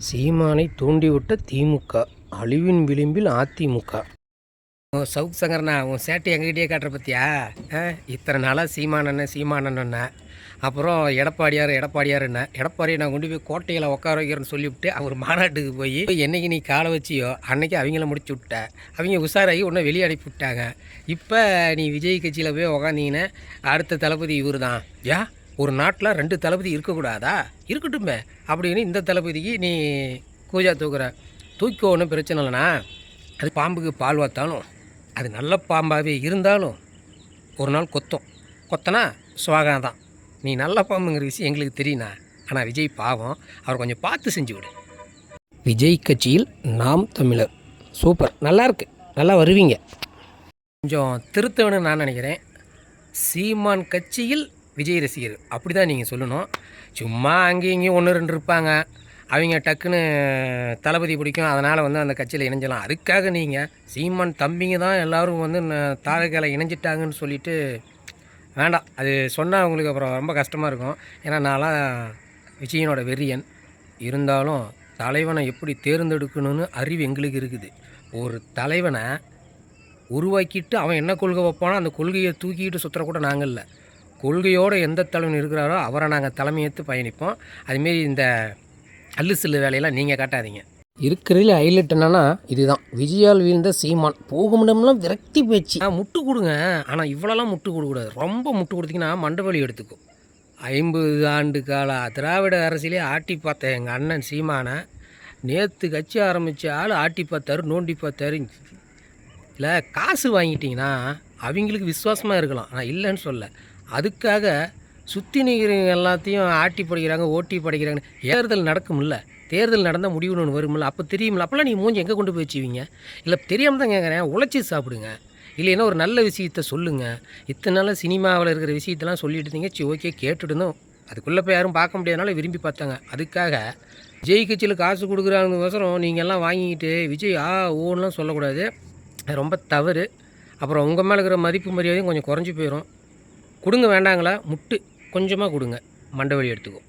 சீமானை தூண்டிவிட்ட திமுக அழிவின் விளிம்பில் அதிமுக. உன் சவுக் சங்கர்ண்ணா உன் சேட்டை எங்ககிட்டயே காட்டுற பத்தியா? ஆ, இத்தனை நாளாக சீமானண்ண சீமானண்ண அப்புறம் எடப்பாடியார் எடப்பாடியாருண்ண எடப்பாடியை நான் கொண்டு போய் கோட்டையில் உட்கார வைக்கிறேன்னு சொல்லிவிட்டு அவர் மாநாட்டுக்கு போய் என்னைக்கு நீ காலை வச்சியோ அன்னைக்கு அவங்கள முடிச்சு விட்ட. அவங்க உஷாராகி உன்னை வெளியே அனுப்பி விட்டாங்க. இப்போ நீ விஜய் கட்சியில் போய் உக்காந்தீங்கன்னா அடுத்த தளபதி இவர் தான் ஏன் ஒரு நாட்டில் ரெண்டு தளபதி இருக்கக்கூடாதா? இருக்கட்டுமே. அப்படின்னு இந்த தளபதிக்கு நீ கூஜா தூக்குற. தூக்கி ஒன்றும் பிரச்சனை இல்லைண்ணா. அது பாம்புக்கு பால் வாத்தாலும் அது நல்ல பாம்பாகவே இருந்தாலும் ஒரு நாள் கொத்தும். கொத்தனா சுவாகம் தான் நீ நல்ல பாம்புங்கிற விஷயம் எங்களுக்கு தெரியுண்ணா ஆனால் விஜய் பாவம். அவர் கொஞ்சம் பார்த்து செஞ்சு விடு. விஜய் கட்சியில் நாம் தமிழர். சூப்பர். நல்லா இருக்கு. நல்லா வருவீங்க. கொஞ்சம் திருத்தவனு நான் நினைக்கிறேன். சீமான் கட்சியில் விஜய் ரசிகர். அப்படி தான் நீங்கள் சொல்லணும். சும்மா அங்கேயும் இங்கேயும் ஒன்று ரெண்டு இருப்பாங்க. அவங்க டக்குன்னு தளபதி பிடிக்கும். அதனால் வந்து அந்த கட்சியில் இணைஞ்சலாம் அதுக்காக நீங்கள் சீமான் தம்பிங்க தான் எல்லோரும் வந்து தாரகையில் இணைஞ்சிட்டாங்கன்னு சொல்லிட்டு வேண்டாம். அது சொன்னால் அவங்களுக்கு அப்புறம் ரொம்ப கஷ்டமாக இருக்கும். ஏன்னா நான்லாம் விஜயனோட வெறியன். இருந்தாலும் தலைவனை எப்படி தேர்ந்தெடுக்கணும்னு அறிவு எங்களுக்கு இருக்குது. ஒரு தலைவனை உருவாக்கிட்டு அவன் என்ன கொள்கை வைப்பானோ அந்த கொள்கையை தூக்கிட்டு சுற்றுற கூட நாங்கள் இல்லை. கொள்கையோடு எந்த தலைவன் இருக்கிறாரோ அவரை நாங்கள் தலைமையேற்று பயணிப்போம். அதுமாரி இந்த அல்லு சில்லு வேலையெல்லாம் நீங்கள் காட்டாதீங்க. இருக்கிறதுல ஹைலைட் என்னன்னா இதுதான். விஜயால் வீழ்ந்த சீமான். போகுமிடம்லாம் விரக்தி பேச்சு. முட்டு கொடுங்க. ஆனால் இவ்வளோலாம் முட்டு கொடுக்கூடாது ரொம்ப முட்டு கொடுத்தீங்கன்னா மண்டபலி எடுத்துக்கும். ஐம்பது ஆண்டு கால திராவிட அரசியலே ஆட்டி பார்த்த எங்கள் அண்ணன் சீமானை நேற்று கட்சி ஆரம்பித்த ஆள் ஆட்டி பார்த்தாரு நோண்டி பார்த்தாரு. இல்லை காசு வாங்கிட்டீங்கன்னா அவங்களுக்கு விசுவாசமாக இருக்கலாம். நான் இல்லைன்னு சொல்ல அதுக்காக சுற்றி நிற்கிறவங்க எல்லாத்தையும் ஆட்டி படைக்கிறாங்க ஓட்டி படைக்கிறாங்க. தேர்தல் நடக்கும்ல. தேர்தல் நடந்தால் முடிவுன்னு ஒன்று வரும்ல. அப்போ தெரியுமில்ல அப்போல்லாம் நீங்கள் மூஞ்சி எங்கே கொண்டு போய் வச்சுவீங்க? இல்லை தெரியாமல் தான் கேட்குறேன் உழைச்சி சாப்பிடுங்க. இல்லைன்னா ஒரு நல்ல விஷயத்த சொல்லுங்கள் இத்தனை நாள் சினிமாவில் இருக்கிற விஷயத்தெல்லாம் சொல்லிட்டு இருந்தீங்க. சரி ஓகே கேட்டுட்டு இருந்தோம் அதுக்குள்ளே போய் யாரும் பார்க்க முடியாதனால விரும்பி பார்த்தாங்க. அதுக்காக விஜய் கட்சியில் காசு கொடுக்குறாங்கவசரம் நீங்கள் எல்லாம் வாங்கிக்கிட்டு விஜய் ஆ ஓன்லாம் சொல்லக்கூடாது. அது ரொம்ப தவறு. அப்புறம் உங்கள் மேலே இருக்கிற மதிப்பு மரியாதையும் கொஞ்சம் குறைஞ்சி போயிடும் கொடுங்க வேண்டாங்களா? முட்டு கொஞ்சமாக கொடுங்க. மண்டவழி எடுத்துக்கும்.